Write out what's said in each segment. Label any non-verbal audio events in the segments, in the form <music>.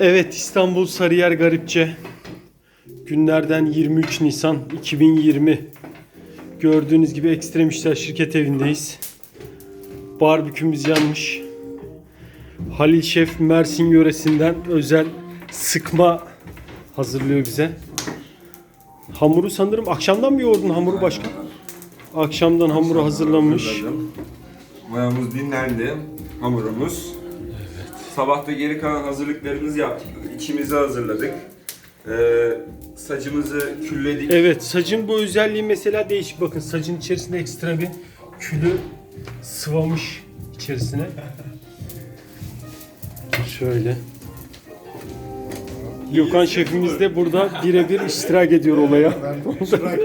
Evet İstanbul Sarıyer Garipçe. Günlerden 23 Nisan 2020. Gördüğünüz gibi Ekstrem İşler Şirket evindeyiz. Barbekümüz yanmış. Halil Şef Mersin yöresinden özel sıkma hazırlıyor bize. Hamuru sanırım akşamdan mı yoğurdun hamuru başkan? Akşamdan hamuru hazırlamış. Mayamız dinlendi. Hamurumuz. Sabah da geri kalan hazırlıklarımızı yaptık. İçimizi hazırladık. Ee, saçımızı külledik. Evet sacın bu özelliği mesela değişik. Bakın sacın içerisinde ekstra bir külü sıvamış içerisine. Şöyle. Gökhan şefimiz de burada birebir iştirak ediyor olaya. Ben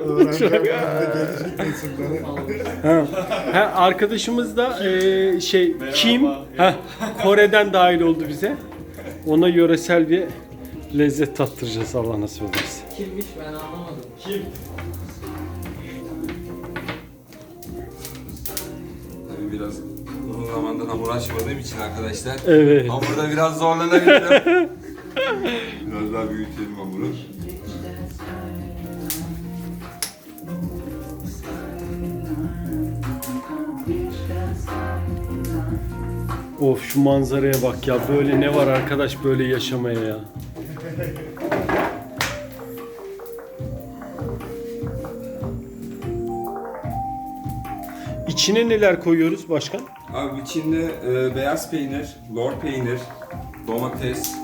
öğreneceğim. Gelecek. Ha. Ha, arkadaşımız da eee, şey Kim ha, Kore'den dahil oldu bize. Ona yöresel bir lezzet tattıracağız Allah nasip ederse. Kimmiş ben anlamadım. Kim? Tabii biraz uzun zamandır hamur açmadığım için arkadaşlar. Evet. Hamurda biraz zorlanabilirim. <laughs> biraz daha büyütelim hamuru. Of şu manzaraya bak ya. Böyle ne var arkadaş böyle yaşamaya ya. İçine neler koyuyoruz başkan? Abi içinde e, beyaz peynir, lor peynir, domates,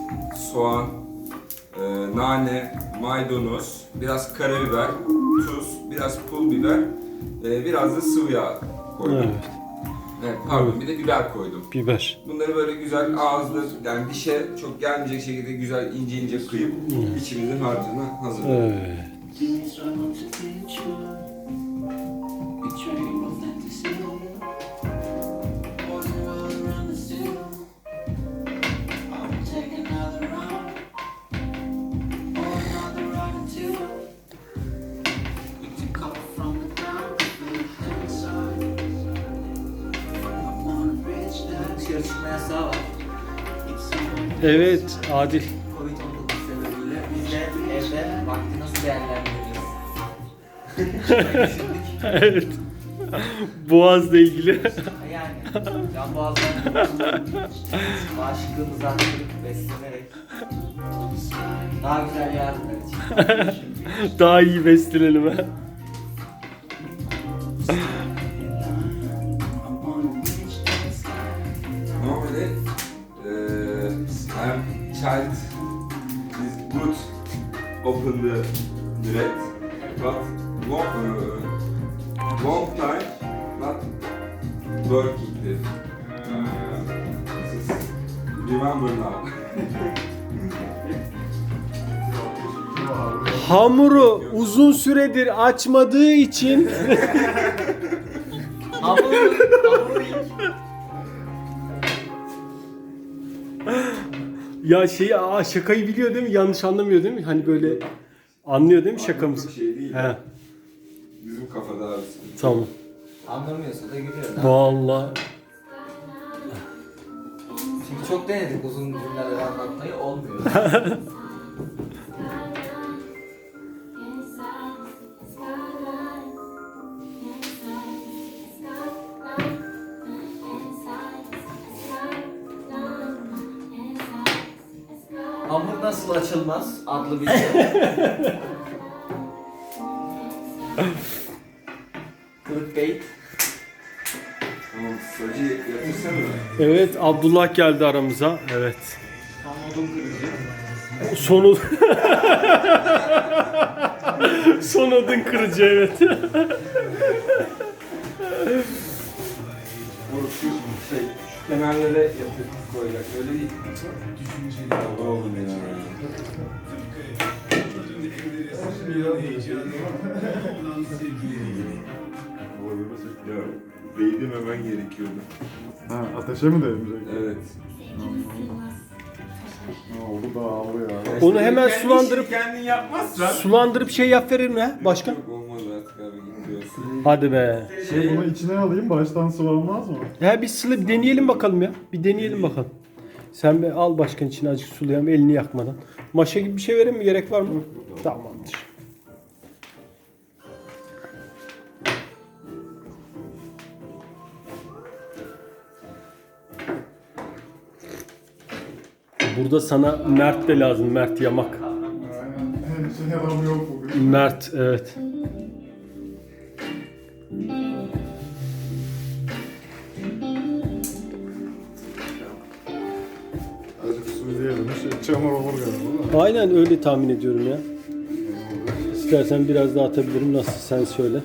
soğan, e, nane, maydanoz, biraz karabiber, tuz, biraz pul biber, e, biraz da sıvı yağ koydum. Evet. Evet, pardon bir de biber koydum. Biber. Bunları böyle güzel ağızda yani dişe çok gelmeyecek şekilde güzel ince ince kıyıp içimizin harcını hazırladık. Evet. Yasağı var. Evet Adil. Covid-19 sebebiyle biz de evde vakti nasıl değerlendireceğiz? Düşündük. Evet. <laughs> Boğazla ilgili. Yani can boğazdan bağışıklığımızı arttırıp beslenerek daha güzel yarınlar için. Daha iyi beslenelim ha. <laughs> child is good open the bread but long, uh, long time not working this. Uh, this is remember now. <laughs> Hamuru uzun süredir açmadığı için Hamur, hamur ilk. Ya şeyi aa, şakayı biliyor değil mi? Yanlış anlamıyor değil mi? Hani böyle anlıyor değil mi şakamızı? Şey değil. He, Bizim kafada abi. tamam. Anlamıyorsa da gülüyor. Vallahi Çünkü çok denedik uzun cümleler anlatmayı olmuyor. <laughs> Hamur nasıl açılmaz adlı bir şey. Clickbait. Tamam, sacı yatırsana. evet Abdullah geldi aramıza. Evet. Tam odun kırıcı. Son <laughs> Son odun kırıcı evet. Şu şey, kenarlara yapıp koyacak. Öyle değil. Düşünceli oğlum ya. Ya, değdirmemen gerekiyordu. Ha, ateşe mi değmeyecek? Evet. Ne oldu da ağlıyor ya. Onu hemen Kendi sulandırıp- kendin yapmazsan. Sulandırıp şey yap verir mi ha başkan? Yok Hadi be. Şey, bunu içine alayım baştan olmaz mı? Ya bir sılı bir deneyelim bakalım ya. Bir deneyelim bakalım. Sen bir al başkan için acık sulayan elini yakmadan. Maşa gibi bir şey vereyim mi? Gerek var mı? Tamamdır. Burada sana Mert de lazım. Mert Yamak. Aynen. Şey yok bugün. Mert evet. Çamur olur galiba? Aynen öyle tahmin ediyorum ya. İstersen biraz daha atabilirim. Nasıl sen söyle.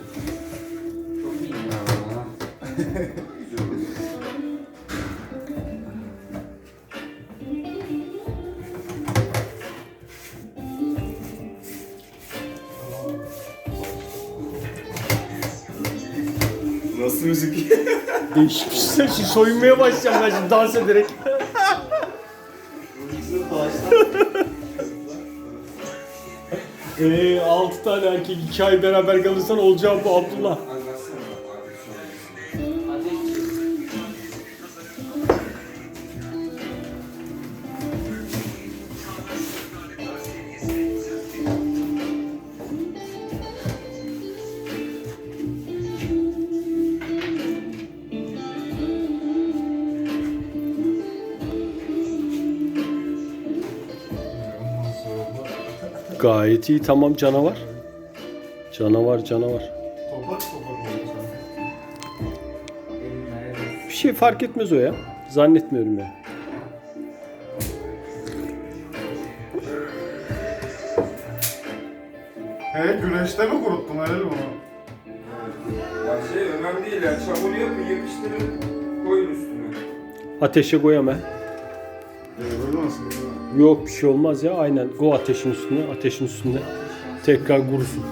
Değişik şey. Şimdi soyunmaya başlayacağım ben şimdi dans ederek. Eee 6 tane erkek 2 ay beraber kalırsan olacağı bu Abdullah. Gayet iyi tamam canavar. Canavar canavar. Bir şey fark etmez o ya. Zannetmiyorum ya. He güneşte mi kuruttun Halil bunu? Ya şey önemli değil ya. Çamur yapın yapıştırın. Koyun üstüne. Ateşe koyama. Ee, böyle nasıl? Yok bir şey olmaz ya aynen. Go ateşin üstüne, ateşin üstünde. Tekrar kurusun.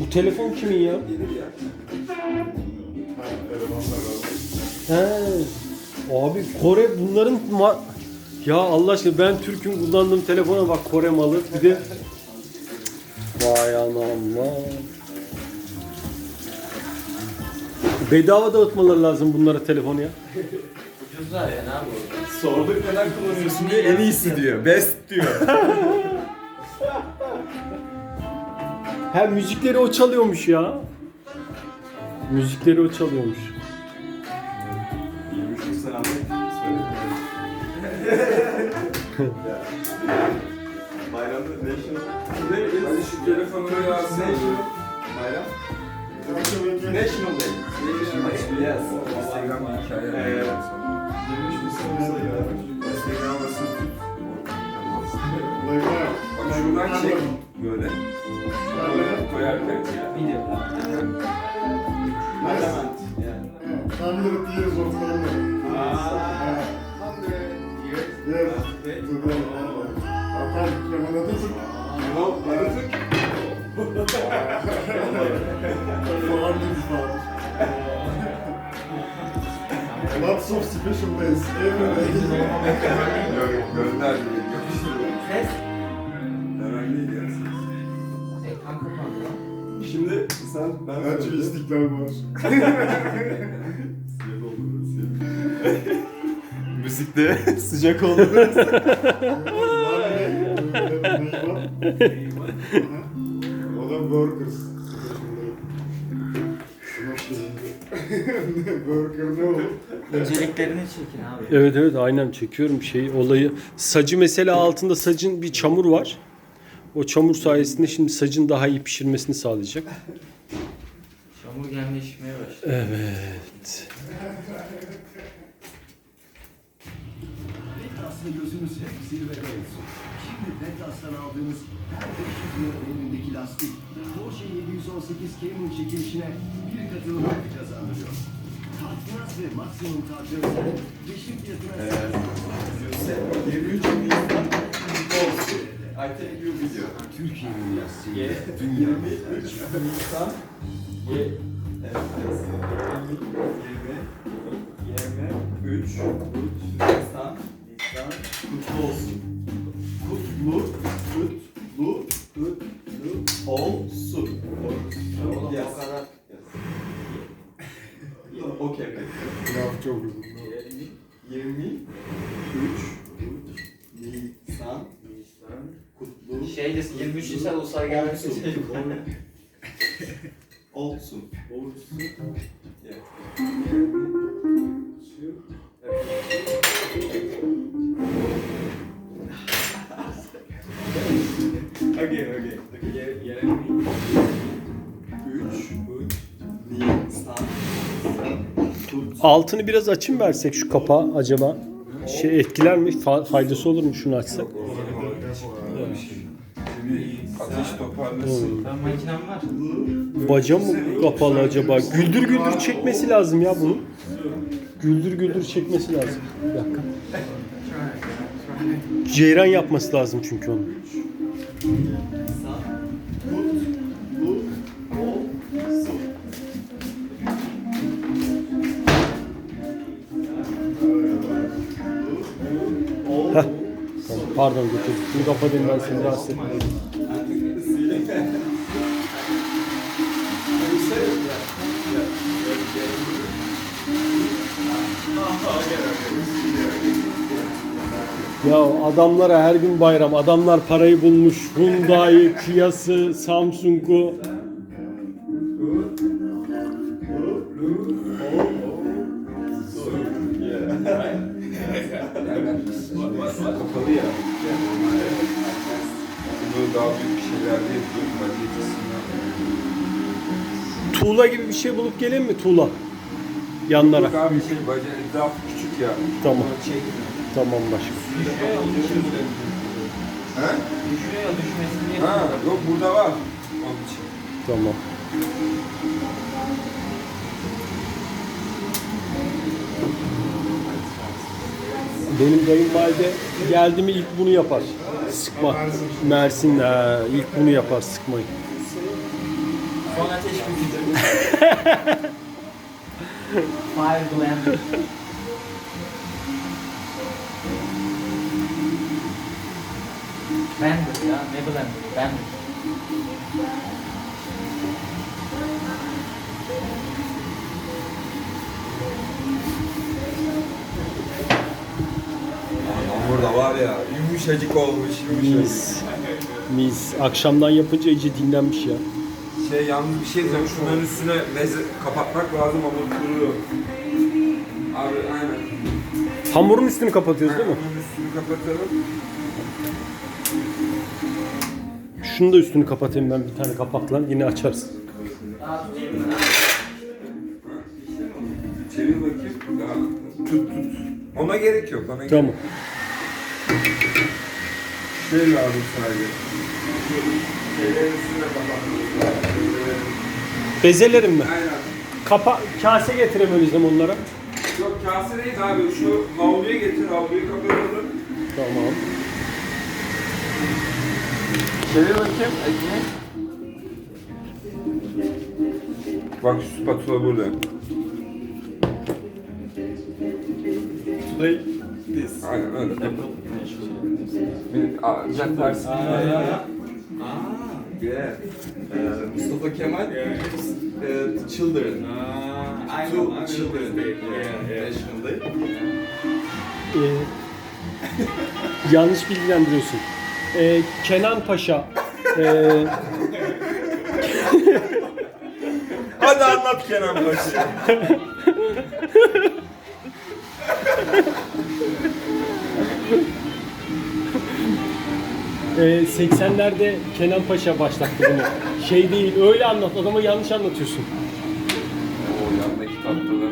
Bu telefon kimin ya? He. Abi Kore bunların ma- ya Allah aşkına ben Türk'üm kullandığım telefona bak Kore malı bir de Vay anam vay. Bedava dağıtmaları lazım bunlara telefonu ya. Ucuzlar ya ne yapalım? Sorduk neden kullanıyorsun diye en iyisi diyor. Best diyor. <laughs> Ha müzikleri o çalıyormuş ya. Müzikleri o çalıyormuş. <laughs> Bayramda National Hadi şu telefonunu yazsın. Bayram Yavaş yavaş yavaş. National Day. Yes. Instagram hikaye. Ee, yapacağım sana. 23 Nisan sayıları. Instagram yap. Bak şuradan çek böyle. Böyle koyarken. Video. Parlament. Yeah. Tam bir de years of memory. Ah. Yes. Today. Hakan yanına da sık. No, Atatürk. Falan dedi falan. Lots of special days. Gönder yapıştırıyor. Ses. Şimdi sen ben şey istiklal var. Siyah oldu ya. Müzikte sıcak oldu burası. Var ne? Olur? İnceliklerini çekin abi. Evet evet aynen çekiyorum şey olayı. Sacı mesela altında sacın bir çamur var. O çamur sayesinde şimdi sacın daha iyi pişirmesini sağlayacak. Çamur gelmeşmeye başladı. Evet. Aslında gözünüz hep zirvede olsun. Şimdi Vettas'tan aldığınız her 500 lira değerindeki lastik Porsche 718 Cayman çekilişine bir katılım hakkı kazandırıyor. Tadilat ve maksimum fiyatına You said 23 Nisan olsun. I take you video. Türkiye'nin lastiği. Ye, 23 Nisan. Ye, evet, yazıyor. 20, 23 Nisan. Nisan. Kutlu olsun. Okay. Laf çok uzun. 23 Nisan Kutlu Şey desin 23 Nisan Ulusal gelmesi. olsun. <laughs> Olsun. Yeah. Altını biraz açın versek şu kapağı acaba şey etkiler mi? Fa- faydası olur mu şunu açsak? Ateş. Baca mı kapalı acaba? Güldür güldür çekmesi lazım ya bunun. Güldür güldür çekmesi lazım. Bir dakika. Ceyran yapması lazım çünkü onu. Pardon götürdüm. Bunu kapatayım ben seni rahatsız etmeyeyim. Ya adamlara her gün bayram. Adamlar parayı bulmuş. Hyundai, Kia'sı, Samsung'u. Tuğla gibi bir şey bulup geleyim mi? Tuğla. Yanlara. Yok abi şey bacağı etrafı küçük ya. Tamam. Tamam başka. Ha? Düşüyor düşmesini Ha, yapıyor. yok burada var. Onun için. Tamam. Benim kayınvalide geldi mi ilk bunu yapar. Sıkma. Mersin ha, ilk bunu yapar sıkmayı. Son ateş bitici. <laughs> Fire blender. Blender ya ne blender? Blender. Hamur da var ya yumuşacık olmuş yumuşacık. Mis. Mis. Akşamdan yapınca iyice dinlenmiş ya. Şey yalnız bir şey diyeceğim şunların üstüne meze kapatmak lazım hamur kuruyor. Abi aynen. Hamurun üstünü kapatıyoruz değil mi? Hamurun üstünü kapatalım. Şunu da üstünü kapatayım ben bir tane kapakla yine mı? Çevir bakayım. Daha tut tut. Ona gerek yok ona gerek Tamam. Şey lazım sadece. Şeylerin üstüne. Bezelerim mi? Aynen. Kapa kase getireyim öyleyse onlara. Yok kase değil abi şu havluya getir havluyu kapatalım. Tamam. Çevir bakayım. Ekmeği. Bak şu spatula burada. Play this. Aynen öyle. Bir aa, Jack Larson. Ah, yeah. Uh, Mustafa Kemal gives uh, children. I know, I know children. this day. Yeah, yeah. Ee, yanlış bilgilendiriyorsun. Ee, Kenan Paşa ee, Hadi anlat Kenan Paşa. <laughs> ee, 80'lerde Kenan Paşa başlattı bunu. Şey değil, öyle anlat. Adama yanlış anlatıyorsun. O yandaki tatlılar.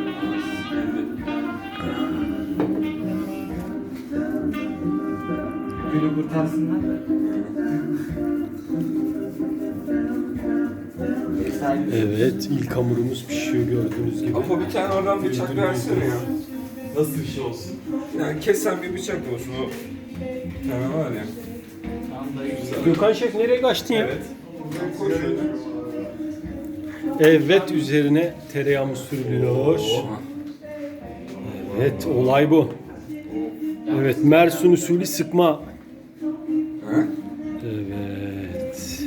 Gülü kurtarsınlar da. Evet, ilk hamurumuz pişiyor gördüğünüz gibi. Apo bir tane oradan bıçak versene ya. Nasıl bir şey olsun? Yani kesen bir bıçak olsun o. Bir tane var ya. Gökhan Şef nereye kaçtın ya? Evet. Evet üzerine tereyağımız sürülüyor. Evet olay bu. Evet Mersun usulü sıkma. Evet.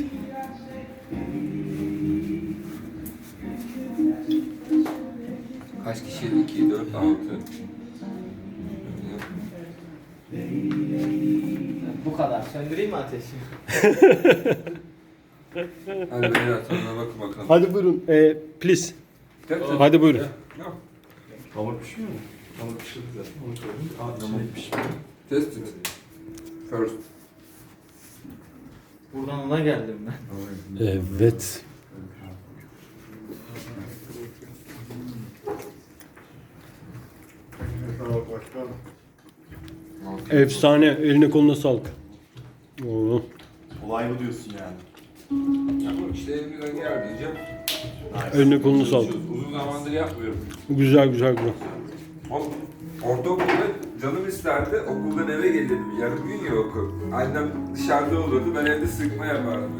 Kaç kişi? 2, 4, 6. Bu kadar. Söndüreyim mi ateşi? <laughs> Hadi beyler tadına bakın bakalım. Hadi buyurun. E, please. Hadi buyurun. Hamur pişmiyor mu? Hamur pişirdi zaten. Onu koydum. Aa, pişmiyor. Test it. First. Buradan ona geldim ben. Evet. Efsane. Eline koluna sağlık. Oo. Olay bu diyorsun yani. Yapalım işte elimizden geldiğince. Eline koluna sağlık. Uzun zamandır yapmıyorum. Güzel güzel güzel. Oğlum, Ortaokulda canım isterdi, okuldan eve gelirdim. Yarım gün ya okul. Annem dışarıda olurdu, ben evde sıkma yapardım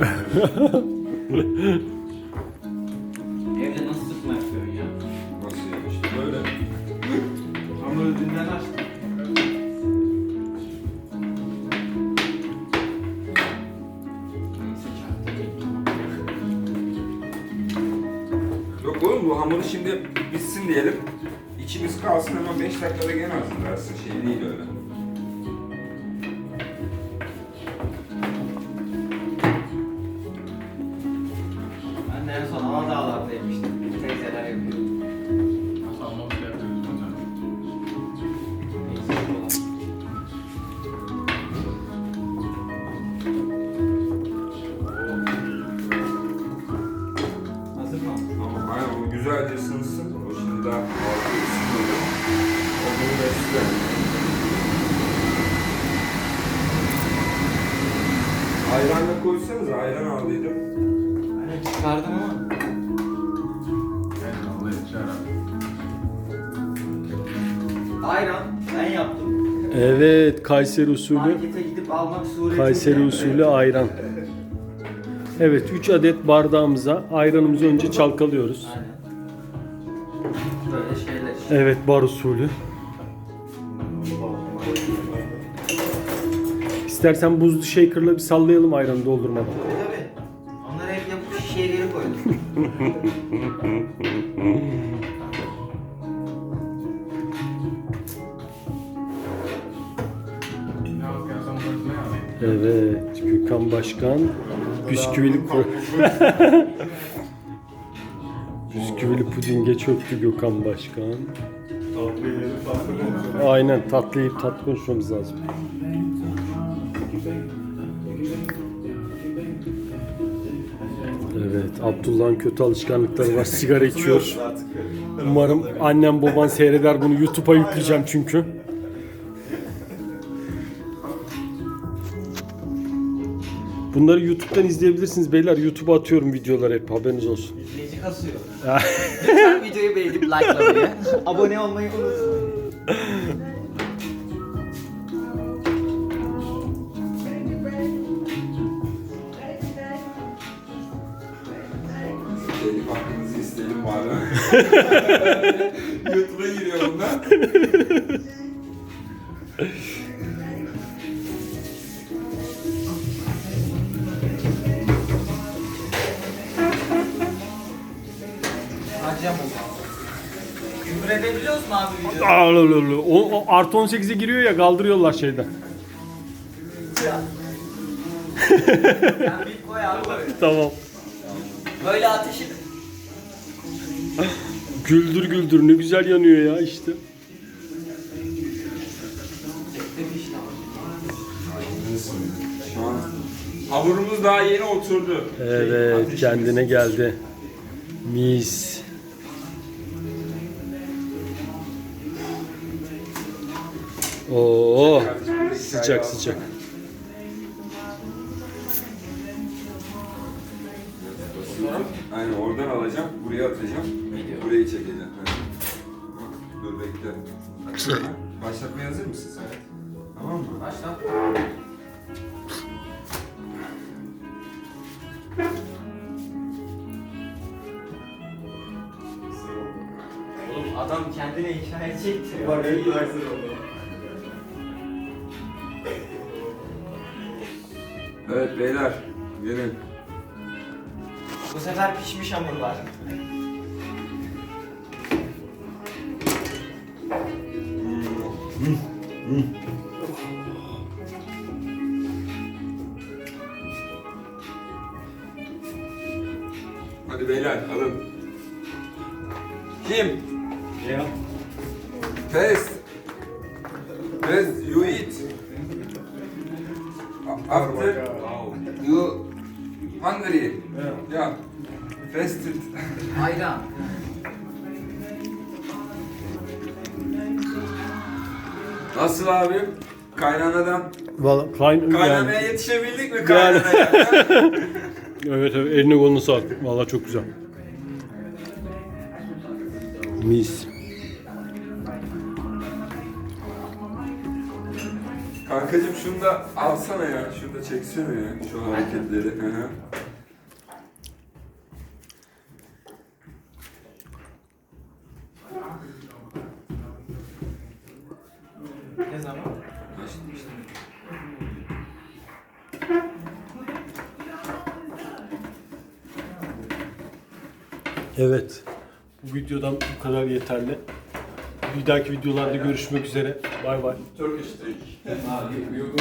<laughs> diyelim. İçimiz kalsın ama 5 dakikada gene hazırlarsın. Şey değil öyle. Ben de en son Aladağlar'da yemiştim. Teyzeler yapıyor. Hazır mı? Ama aynen o güzelce ısınsın. O şimdi daha fazla ısınıyor. O bunu besler. Ayran da koysanız ayran aldıydım. Hani çıkardım ama. Ayran ben yaptım. Evet. Kayseri usulü. Markete gidip almak suretiyle. Kayseri usulü ayran. Evet 3 adet bardağımıza ayranımızı önce çalkalıyoruz. Aynen. Evet bar usulü. İstersen buzlu shaker'la bir sallayalım ayranı doldurmadan. Tabii. Onları hep yapıp şişeye geri koydum. Evet Gökhan Başkan bisküvili pro- <laughs> bisküvili pudinge çöktü Gökhan Başkan. Aynen tatlı yiyip tatlı konuşmamız lazım. Evet Abdullah'ın kötü alışkanlıkları var sigara içiyor. Umarım annem baban seyreder bunu YouTube'a yükleyeceğim çünkü. Bunları YouTube'dan izleyebilirsiniz beyler. YouTube'a atıyorum videoları hep haberiniz olsun. İzleyici kasıyor. <laughs> Lütfen videoyu beğenip likelamayı, abone olmayı unutmayın. Elif hakkınızı isteyelim var mı? <laughs> YouTube'a giriyor bunlar. <laughs> Harcam oldu. Küfür edebiliyor musun abi videoda? Aa, lo, lo, lo. O, o artı 18'e giriyor ya kaldırıyorlar şeyden. Sen <laughs> bir koy abi. Tamam. Böyle ateşi Güldür güldür ne güzel yanıyor ya işte. Şu an hamurumuz daha yeni oturdu. Evet kendine geldi. Mis. Oo sıcak sıcak. Aynen oradan alacağım, buraya atacağım. Burayı çekeceğim. Dur bekle. Başlatmaya hazır mısın sen? Tamam mı? Başla. Oğlum adam kendine inşa edecekti. Bak en güzel oldu. Evet beyler, gelin. Bu sefer pişmiş hamurlar. Hmm. Hmm. Hmm. Kayn Kaynanaya yani, yetişebildik mi kaynanaya? <laughs> Evet evet eline kolunu sağlık. Valla çok güzel. Mis. Kankacım şunu da alsana ya. Şunu da çeksene ya. Şu hareketleri. Hı hı. Ne zaman? Evet. Bu videodan bu kadar yeterli. Bir dahaki videolarda görüşmek üzere. Bay bay. Turkish drink.